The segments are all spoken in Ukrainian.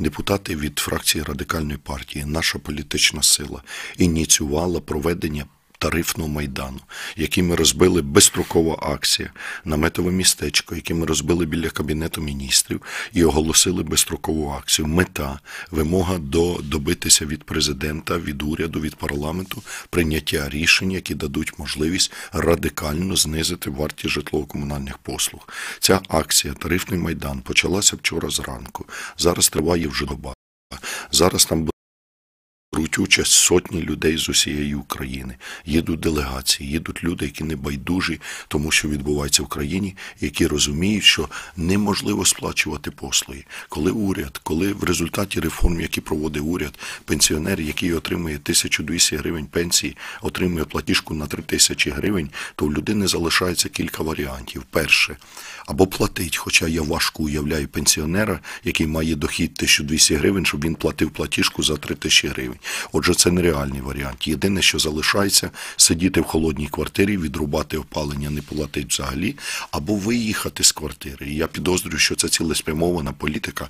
депутати від фракції радикальної партії, наша політична сила ініціювала проведення. Тарифного майдану, який ми розбили безстрокова акція, наметове містечко, яке ми розбили біля кабінету міністрів і оголосили безстрокову акцію. Мета вимога до добитися від президента, від уряду, від парламенту прийняття рішень, які дадуть можливість радикально знизити вартість житлово-комунальних послуг. Ця акція Тарифний майдан почалася вчора зранку. Зараз триває вже доба. Зараз там Беруть участь сотні людей з усієї України. Їдуть делегації, їдуть люди, які не байдужі тому, що відбувається в країні, які розуміють, що неможливо сплачувати послуги. Коли уряд, коли в результаті реформ, які проводить уряд, пенсіонер, який отримує 1200 гривень пенсії, отримує платіжку на 3000 гривень, то у людини залишається кілька варіантів. Перше, або платить, хоча я важко уявляю пенсіонера, який має дохід 1200 гривень, щоб він платив платіжку за 3000 гривень. Отже, це нереальний варіант. Єдине, що залишається, сидіти в холодній квартирі, відрубати опалення, не платить взагалі, або виїхати з квартири. І я підозрюю, що це цілеспрямована політика,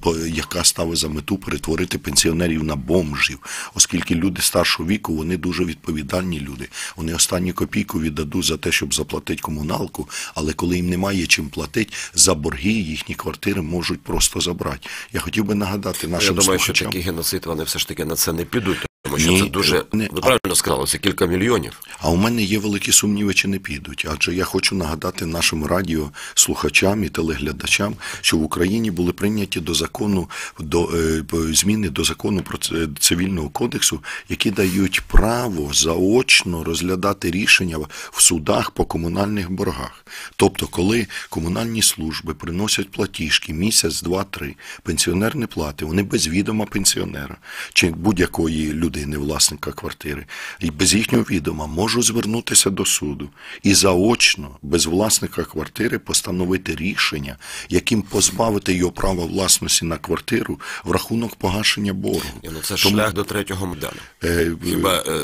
по- яка ставить за мету перетворити пенсіонерів на бомжів, оскільки люди старшого віку вони дуже відповідальні люди. Вони останню копійку віддадуть за те, щоб заплатити комуналку, але коли їм немає чим платити, за борги їхні квартири можуть просто забрати. Я хотів би нагадати Я нашим думаю, що такий геноцид вони все ж таки на це не підуть, тому що Ні, це дуже не- ви правильно сказали, це кілька мільйонів. А у мене є великі сумніви, чи не підуть. Адже я хочу нагадати нашим радіослухачам і телеглядачам, що в Україні були прийняті до закону до е, зміни до закону про ц- цивільного кодексу, які дають право заочно розглядати рішення в судах по комунальних боргах. Тобто, коли комунальні служби приносять платіжки місяць, два, три, пенсіонер не платить, вони без відома пенсіонера чи будь-якої людини, власника квартири, і без їхнього відома можуть звернутися до суду і заочно, без власника квартири, постановити рішення, яким позбавити його права власності на квартиру в рахунок погашення боргу. Ну це Тому- шлях до третього медалю. Е, Хіба е,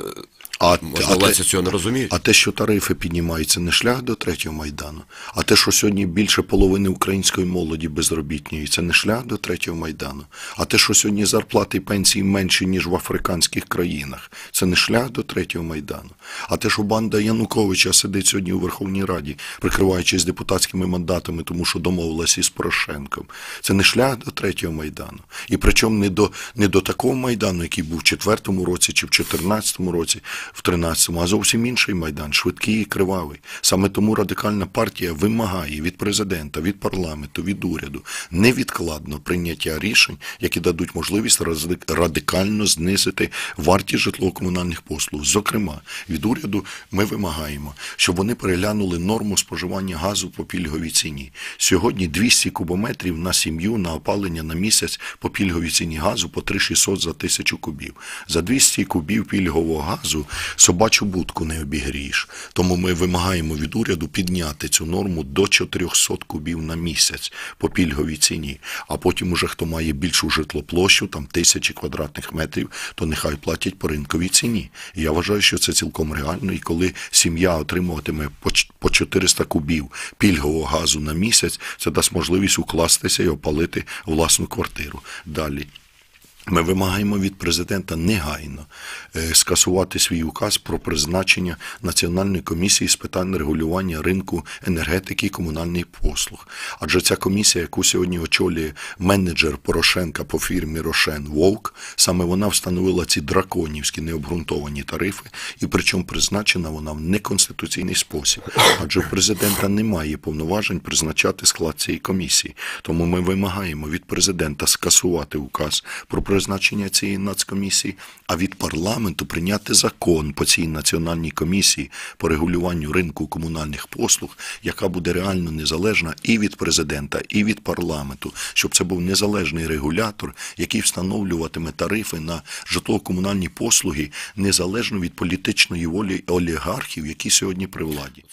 а, те- цього не розуміють? а те, що тарифи піднімаються, не шлях до третього майдану. А те, що сьогодні більше половини української молоді безробітної, це не шлях до третього майдану. А те, що сьогодні зарплати і пенсії менші, ніж в африканських країнах, це не шлях до третього майдану. А те, що банда Януковича сидить сьогодні у Верховній Раді, прикриваючись депутатськими мандатами, тому що домовилася із Порошенком, це не шлях до третього майдану. І причому не до, не до такого майдану, який був в четвертому році чи в 14-му році, в 13-му, а зовсім інший майдан, швидкий і кривавий. Саме тому радикальна партія вимагає від президента, від парламенту, від уряду невідкладно прийняття рішень, які дадуть можливість радикально знизити вартість житлово-комунальних послуг. Зокрема, від уряду ми вимагаємо, щоб вони переглянули норму споживання газу по пільговій ціні. Сьогодні 200 кубометрів на сім'ю на опалення на місяць по пільговій ціні газу по 3600 за тисячу кубів. За 200 кубів пільгового газу собачу будку не обігрієш. Тому ми вимагаємо від уряду підняти цю норму до 400 кубів на місяць по пільговій ціні. А потім уже хто має більшу житлоплощу, там тисячі квадратних метрів, то нехай платять по ринковій ціні. І я вважаю, що це цілком реально. І коли сім'я отримуватиме по ч- 400 кубів пільгового газу на місяць, це дасть можливість укластися і опалити власну квартиру. Далі. Ми вимагаємо від президента негайно е, скасувати свій указ про призначення Національної комісії з питань регулювання ринку енергетики і комунальних послуг. Адже ця комісія, яку сьогодні очолює менеджер Порошенка по фірмі Рошен Вовк, саме вона встановила ці драконівські необґрунтовані тарифи, і причому призначена вона в неконституційний спосіб. Адже в президента немає повноважень призначати склад цієї комісії. Тому ми вимагаємо від президента скасувати указ про призначення цієї нацкомісії, а від парламенту прийняти закон по цій національній комісії по регулюванню ринку комунальних послуг, яка буде реально незалежна і від президента, і від парламенту, щоб це був незалежний регулятор, який встановлюватиме тарифи на житлово-комунальні послуги незалежно від політичної волі олігархів, які сьогодні при владі.